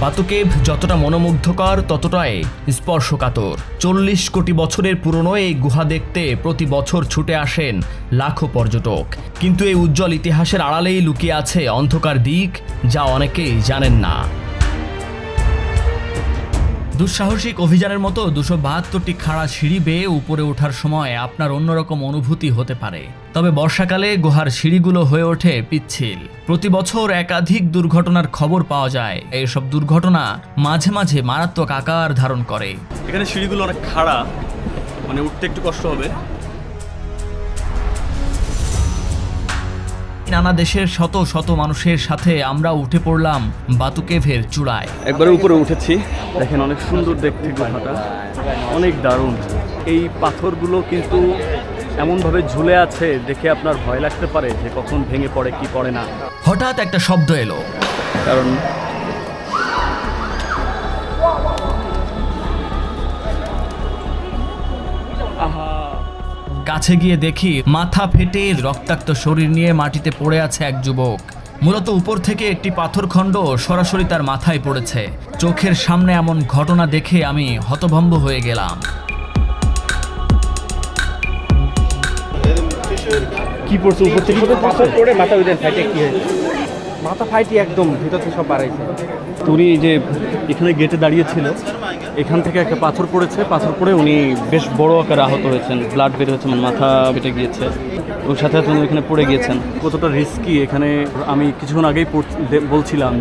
বাতুকেভ যতটা মনোমুগ্ধকর, ততটাই স্পর্শকাতর। চল্লিশ কোটি বছরের পুরনো এই গুহা দেখতে প্রতি বছর ছুটে আসেন লাখো পর্যটক। কিন্তু এই উজ্জ্বল ইতিহাসের আড়ালেই লুকিয়ে আছে অন্ধকার দিক, যা অনেকেই জানেন না। দুঃসাহসিক অভিযানের মতো দুশো বাহাত্তরটি খাড়া সিঁড়ি বেয়ে উপরে ওঠার সময় আপনার অন্যরকম অনুভূতি হতে পারে। তবে বর্ষাকালে গুহার সিঁড়িগুলো হয়ে ওঠে পিচ্ছিল। প্রতি বছর একাধিক দুর্ঘটনার খবর পাওয়া যায়। এইসব দুর্ঘটনা মাঝে মাঝে মারাত্মক আকার ধারণ করে। এখানে সিঁড়িগুলো অনেক খাড়া মানে উঠতে একটু কষ্ট হবে। নানা দেশের শত শত মানুষের সাথে আমরা উঠে পড়লাম বাতুকেভের চূড়ায়। একবার উপরে উঠেছি। দেখেন অনেক সুন্দর দেখতে গুহাটা। অনেক দারুণ। এই পাথরগুলো কিন্তু এমনভাবে ঝুলে আছে দেখে আপনার ভয় লাগতে পারে যে কখন ভেঙে পড়ে কি পড়ে না। হঠাৎ একটা শব্দ এলো। কারণ কাছে গিয়ে দেখি মাথা ফেটে রক্তাক্ত শরীর নিয়ে মাটিতে পড়ে আছে এক যুবক। মূলত উপর থেকে একটি পাথরখণ্ড সরাসরি তার মাথায় পড়েছে। চোখের সামনে এমন ঘটনা দেখে আমি হতভম্ব হয়ে গেলাম। কি পড়ছে? উপর থেকে পাথর পড়ে মাথা ওদের কি হয়েছে? মাথা ফাইটি একদম, ভিতর থেকে সব বাড়াইছে। উনি যে এখানে গেটে দাঁড়িয়েছিল এখান থেকে একটা পাথর পড়েছে, পাথর পড়ে উনি বেশ বড় আকারে আহত হয়েছেন ব্লাড বের হয়েছে মানে মাথা বেটে গিয়েছে। ওর সাথে সাথে উনি এখানে পড়ে গিয়েছেন। কতটা রিস্কি এখানে আমি কিছুক্ষণ আগেই বলছিলাম